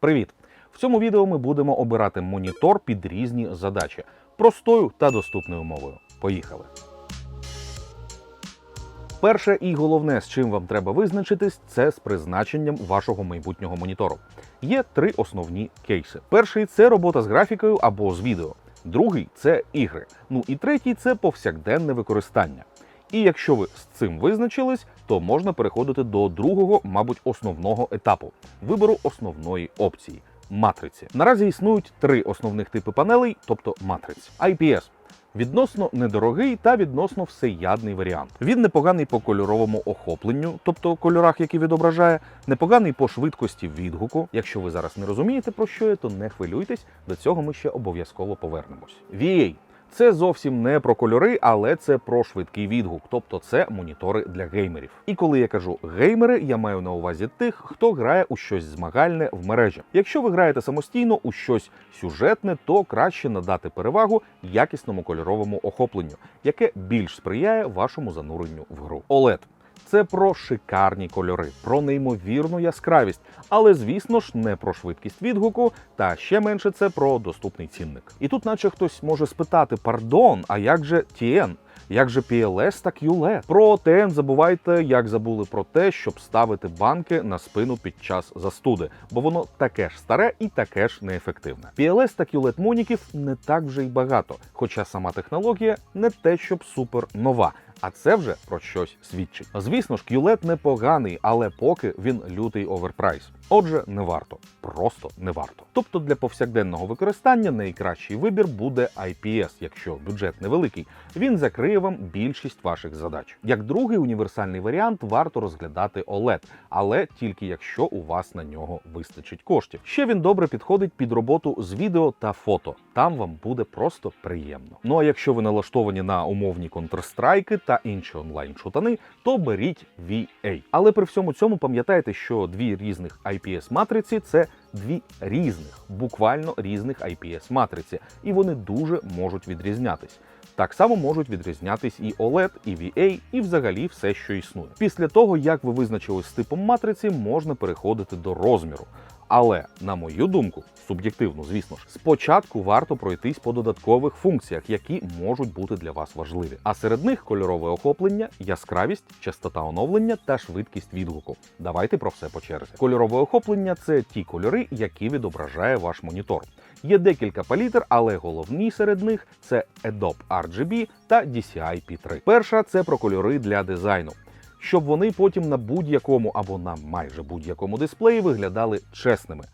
Привіт! В цьому відео ми будемо обирати монітор під різні задачі простою та доступною мовою. Поїхали! Перше і головне, з чим вам треба визначитись, це з призначенням вашого майбутнього монітору. Є три основні кейси: перший це робота з графікою або з відео, другий це ігри. Ну і третій це повсякденне використання. І якщо ви з цим визначились, то можна переходити до другого, мабуть, основного етапу вибору основної опції матриці. Наразі існують три основних типи панелей, тобто матриць. IPS відносно недорогий та відносно всеядний варіант. Він непоганий по кольоровому охопленню, тобто кольорах, які відображає, непоганий по швидкості відгуку. Якщо ви зараз не розумієте про що я, то не хвилюйтесь, до цього ми ще обов'язково повернемось. VA це зовсім не про кольори, але це про швидкий відгук, тобто це монітори для геймерів. І коли я кажу геймери, я маю на увазі тих, хто грає у щось змагальне в мережі. Якщо ви граєте самостійно у щось сюжетне, то краще надати перевагу якісному кольоровому охопленню, яке більш сприяє вашому зануренню в гру. OLED це про шикарні кольори, про неймовірну яскравість, але звісно ж не про швидкість відгуку, та ще менше це про доступний цінник. І тут, наче хтось може спитати: пардон, а як же TN? Як же PLS та QLED? Про TN забувайте, як забули про те, щоб ставити банки на спину під час застуди, бо воно таке ж старе і таке ж неефективне. PLS та QLED моніків не так вже й багато, хоча сама технологія не те, щоб супер нова. А це вже про щось свідчить. Звісно ж, QLED непоганий, але поки він лютий оверпрайс. Отже, не варто, просто не варто. Тобто для повсякденного використання найкращий вибір буде IPS, якщо бюджет невеликий. Він закриє вам більшість ваших задач. Як другий універсальний варіант варто розглядати OLED, але тільки якщо у вас на нього вистачить коштів. Ще він добре підходить під роботу з відео та фото. Там вам буде просто приємно. Ну а якщо ви налаштовані на умовні Counter-Strike та інші онлайн-шутани, то беріть VA. Але при всьому цьому пам'ятайте, що дві різних IPS матриці це дві різних, буквально різних IPS матриці, і вони дуже можуть відрізнятись. Так само можуть відрізнятись і OLED, і VA, і взагалі все, що існує. Після того, як ви визначились з типом матриці, можна переходити до розміру. Але, на мою думку, суб'єктивно, звісно ж, спочатку варто пройтись по додаткових функціях, які можуть бути для вас важливі. А серед них кольорове охоплення, яскравість, частота оновлення та швидкість відгуку. Давайте про все по черзі. Кольорове охоплення це ті кольори, які відображає ваш монітор. Є декілька палітр, але головні серед них це Adobe RGB та DCI P3. Перша це про кольори для дизайну щоб вони потім на будь-якому або на майже будь-якому дисплеї виглядали чесними.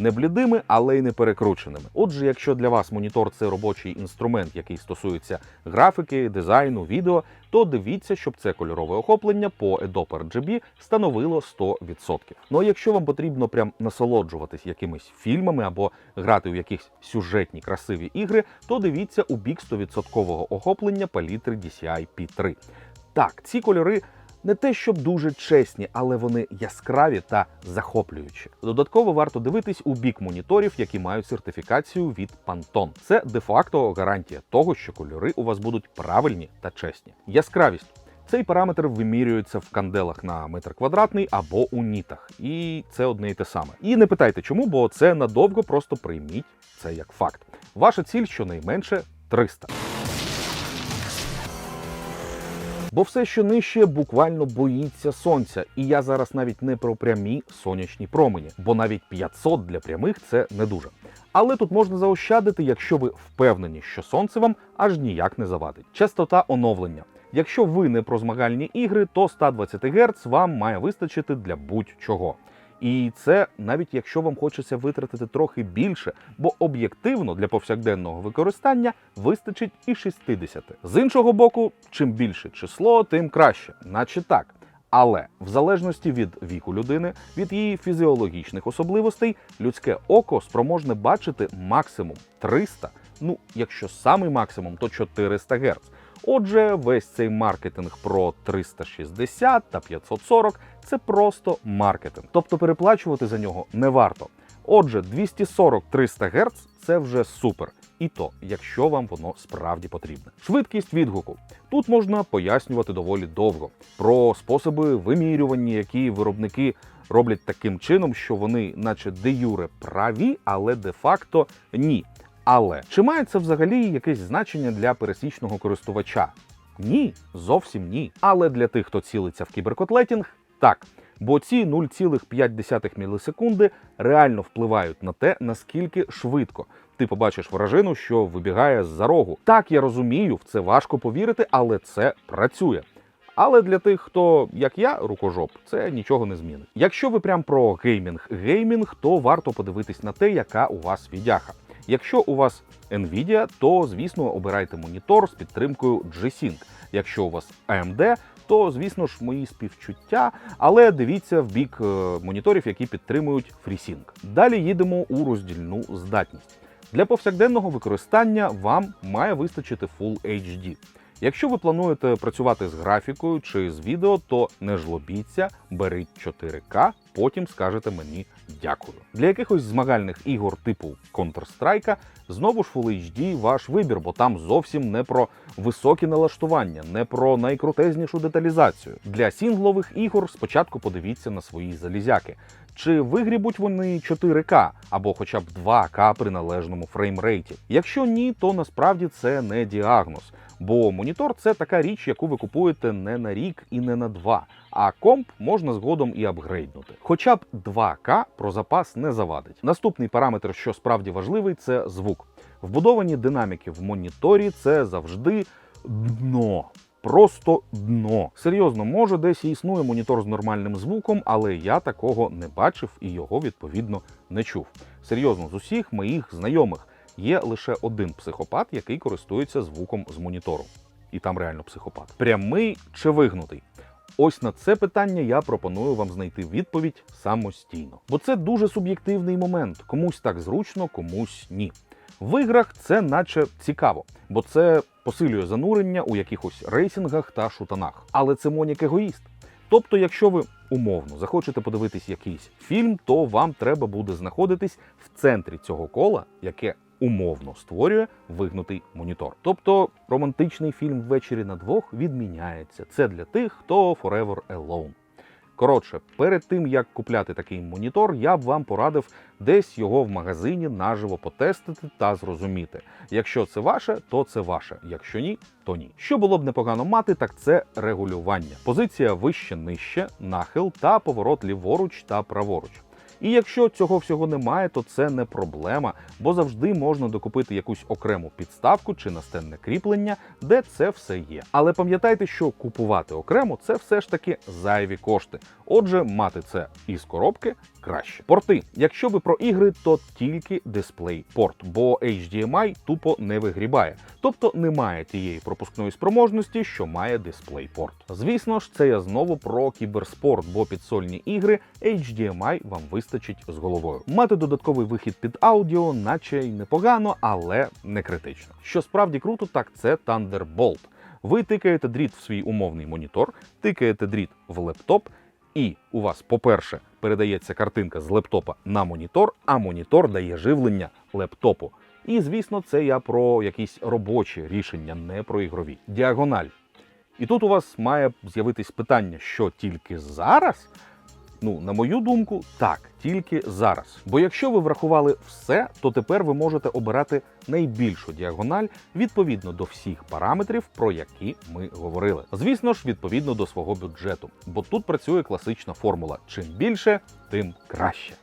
Не блідими, але й не перекрученими. Отже, якщо для вас монітор це робочий інструмент, який стосується графіки, дизайну, відео, то дивіться, щоб це кольорове охоплення по Adobe RGB становило 100%. Ну а якщо вам потрібно прям насолоджуватись якимись фільмами або грати у якісь сюжетні красиві ігри, то дивіться у бік 100% охоплення палітри DCI P3. Так, ці кольори не те, щоб дуже чесні, але вони яскраві та захоплюючі. Додатково варто дивитись у бік моніторів, які мають сертифікацію від Pantone. Це де-факто гарантія того, що кольори у вас будуть правильні та чесні. Яскравість. Цей параметр вимірюється в канделах на метр квадратний або у нітах, і це одне і те саме. І не питайте чому, бо це надовго просто прийміть це як факт. Ваша ціль щонайменше 300. Бо все, що нижче, буквально боїться сонця. І я зараз навіть не про прямі сонячні промені, бо навіть 500 для прямих це не дуже. Але тут можна заощадити, якщо ви впевнені, що сонце вам аж ніяк не завадить. Частота оновлення. Якщо ви не про змагальні ігри, то 120 Гц вам має вистачити для будь-чого. І це навіть якщо вам хочеться витратити трохи більше, бо об'єктивно для повсякденного використання вистачить і 60. З іншого боку, чим більше число, тим краще, наче так. Але в залежності від віку людини, від її фізіологічних особливостей, людське око спроможне бачити максимум 300, ну якщо самий максимум, то 400 Гц. Отже, весь цей маркетинг про 360 та 540 це просто маркетинг, тобто переплачувати за нього не варто. Отже, 240-300 Гц це вже супер. І то, якщо вам воно справді потрібне. Швидкість відгуку. Тут можна пояснювати доволі довго про способи вимірювання, які виробники роблять таким чином, що вони, наче де юре, праві, але де-факто ні. Але чи має це взагалі якесь значення для пересічного користувача? Ні, зовсім ні. Але для тих, хто цілиться в кіберкотлетінг, так. Бо ці 0,5 мілісекунди реально впливають на те, наскільки швидко ти побачиш вражину, що вибігає з-за рогу. Так, я розумію, в це важко повірити, але це працює. Але для тих, хто як я, рукожоп, це нічого не змінить. Якщо ви прям про геймінг геймінг, то варто подивитись на те, яка у вас відяха. Якщо у вас Nvidia, то звісно обирайте монітор з підтримкою G-Sync. Якщо у вас AMD, то звісно ж мої співчуття, але дивіться в бік е, моніторів, які підтримують FreeSync. Далі їдемо у роздільну здатність. Для повсякденного використання вам має вистачити Full HD. Якщо ви плануєте працювати з графікою чи з відео, то не жлобіться, беріть 4К, потім скажете мені дякую. Для якихось змагальних ігор типу Counter-Strike знову ж Full HD ваш вибір, бо там зовсім не про високі налаштування, не про найкрутезнішу деталізацію. Для сінглових ігор спочатку подивіться на свої залізяки. Чи вигрібуть вони 4К або хоча б 2К при належному фреймрейті? Якщо ні, то насправді це не діагноз. Бо монітор це така річ, яку ви купуєте не на рік і не на два, а комп можна згодом і апгрейднути. Хоча б 2К про запас не завадить. Наступний параметр, що справді важливий, це звук. Вбудовані динаміки в моніторі це завжди дно. Просто дно. Серйозно, може, десь існує монітор з нормальним звуком, але я такого не бачив і його відповідно не чув. Серйозно, з усіх моїх знайомих є лише один психопат, який користується звуком з монітору. І там реально психопат. Прямий чи вигнутий? Ось на це питання я пропоную вам знайти відповідь самостійно. Бо це дуже суб'єктивний момент. Комусь так зручно, комусь ні. В іграх це наче цікаво, бо це посилює занурення у якихось рейсингах та шутанах. Але це монік егоїст. Тобто, якщо ви умовно захочете подивитись якийсь фільм, то вам треба буде знаходитись в центрі цього кола, яке умовно створює вигнутий монітор. Тобто романтичний фільм ввечері на двох відміняється. Це для тих, хто forever alone. Коротше, перед тим як купляти такий монітор, я б вам порадив десь його в магазині наживо потестити та зрозуміти. Якщо це ваше, то це ваше. Якщо ні, то ні. Що було б непогано мати, так це регулювання. Позиція вище нижче, нахил та поворот ліворуч та праворуч. І якщо цього всього немає, то це не проблема, бо завжди можна докупити якусь окрему підставку чи настенне кріплення, де це все є. Але пам'ятайте, що купувати окремо це все ж таки зайві кошти. Отже, мати це із коробки краще. Порти, якщо ви про ігри, то тільки DisplayPort, бо HDMI тупо не вигрібає, тобто немає тієї пропускної спроможності, що має DisplayPort. Звісно ж, це я знову про кіберспорт, бо підсольні ігри HDMI вам вистачить з головою. Мати додатковий вихід під аудіо, наче й непогано, але не критично. Що справді круто, так це Thunderbolt. Ви тикаєте дріт в свій умовний монітор, тикаєте дріт в лептоп. І у вас, по-перше, передається картинка з лептопа на монітор, а монітор дає живлення лептопу. І, звісно, це я про якісь робочі рішення, не про ігрові. Діагональ. І тут у вас має з'явитись питання, що тільки зараз. Ну, на мою думку, так, тільки зараз. Бо якщо ви врахували все, то тепер ви можете обирати найбільшу діагональ відповідно до всіх параметрів, про які ми говорили. Звісно ж, відповідно до свого бюджету, бо тут працює класична формула: чим більше, тим краще.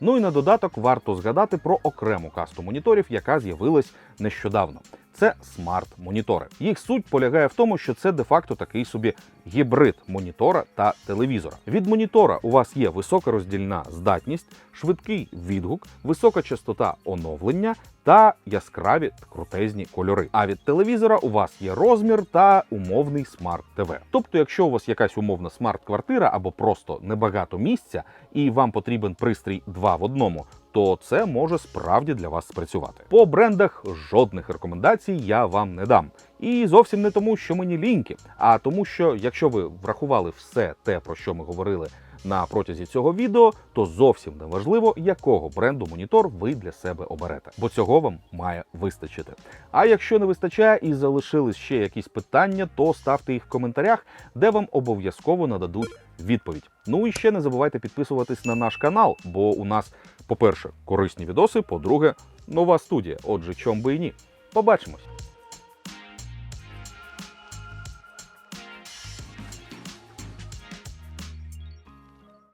Ну і на додаток варто згадати про окрему касту моніторів, яка з'явилась нещодавно. Це смарт-монітори. Їх суть полягає в тому, що це де-факто такий собі гібрид монітора та телевізора. Від монітора у вас є висока роздільна здатність, швидкий відгук, висока частота оновлення та яскраві крутезні кольори. А від телевізора у вас є розмір та умовний смарт-ТВ. Тобто, якщо у вас якась умовна смарт-квартира або просто небагато місця, і вам потрібен пристрій два в одному, то це може справді для вас спрацювати. По брендах жодних рекомендацій я вам не дам. І зовсім не тому, що мені ліньки, а тому, що якщо ви врахували все те, про що ми говорили на протязі цього відео, то зовсім не важливо, якого бренду монітор ви для себе оберете, бо цього вам має вистачити. А якщо не вистачає і залишились ще якісь питання, то ставте їх в коментарях, де вам обов'язково нададуть відповідь. Ну і ще не забувайте підписуватись на наш канал, бо у нас, по-перше, корисні відоси, по-друге, нова студія. Отже, чом би і ні. Побачимось!